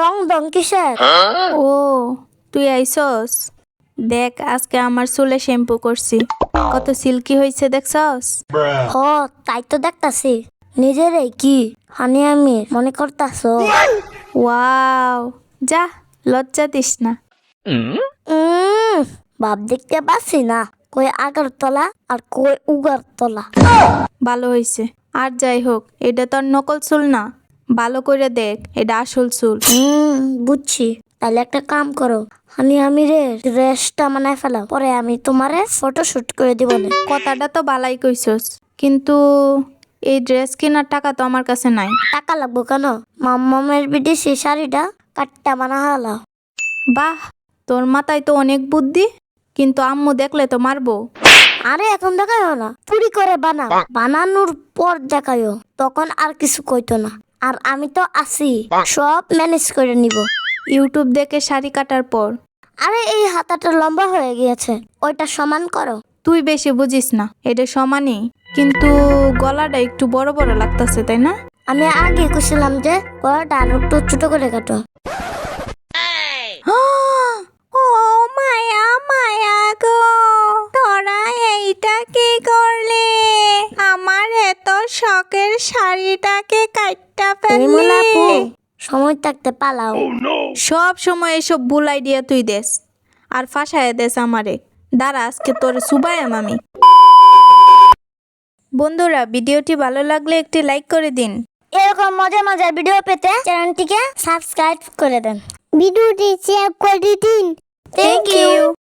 রং দং কিসের? ও তুই আইসস? দেখ আজকে আমার চুলে শ্যাম্পু করছি। কত সিল্কি হয়েছে দেখছস? হ তাই তো দেখতাছি। নিজেরে কি? হানি আমি মনে করতাছ? ওয়াও যা লজ্জা দিস না। ভাব দেখতে পাচ্ছি না। কই আগার তলা আর কই উগার তলা। ভালো হয়েছে আর যাই হোক এটা তোর নকল চুল না। ভালো করে দেখ এটা আসল চুল। হুম বুঝছি। তাহলে একটা কাম করো। হানি আমি রে ড্রেসটা বানায় ফেলাও। পরে আমি তোমারে ফটো শুট করে দিব না। কথাটা তো বালাই কইছস। কিন্তু এই ড্রেস কেনার টাকা তো আমার কাছে নাই। টাকা লাগবো কেন? মাম্মামের বিদেশি শাড়িটা কাটটা বানা হলো। বাহ তোর মাথায় তো অনেক বুদ্ধি। কিন্তু আম্মু দেখলে তো মারবো। আরে এখন দেখাইও না। চুরি করে বানা। বানানোর পর দেখাইও। তখন আর কিছু কইতো না। আর আমি তো আছি। সব ম্যানেজ করে নিব। ইউটিউব দেখে শাড়ি কাটার পর। আরে এই হাতাটা লম্বা হয়ে গিয়েছে। ওইটা সমান করো। তুই বেশি বুঝিস না। এটা সমানই। কিন্তু গলাটা একটু বড় বড় লাগতেছে তাই না? আমি আগে কুছিলাম যে গলাটা আর একটু ছোট করে কাটো। শাড়িটাকে কাটটা ফেললি। সময় থাকতে পালাও। সব সময় এসব ভুল আইডিয়া তুই দেস। আর ফাঁসায় দেস আমারে। দাঁড়া আজকে তোর সুবায়াম আমি। বন্ধুরা ভিডিওটি ভালো লাগলে একটি লাইক করে দিন। এরকম মজার মজার ভিডিও পেতে চ্যানেলটিকে সাবস্ক্রাইব করে দেন। ভিডিওটি শেয়ার করে দিন। Thank you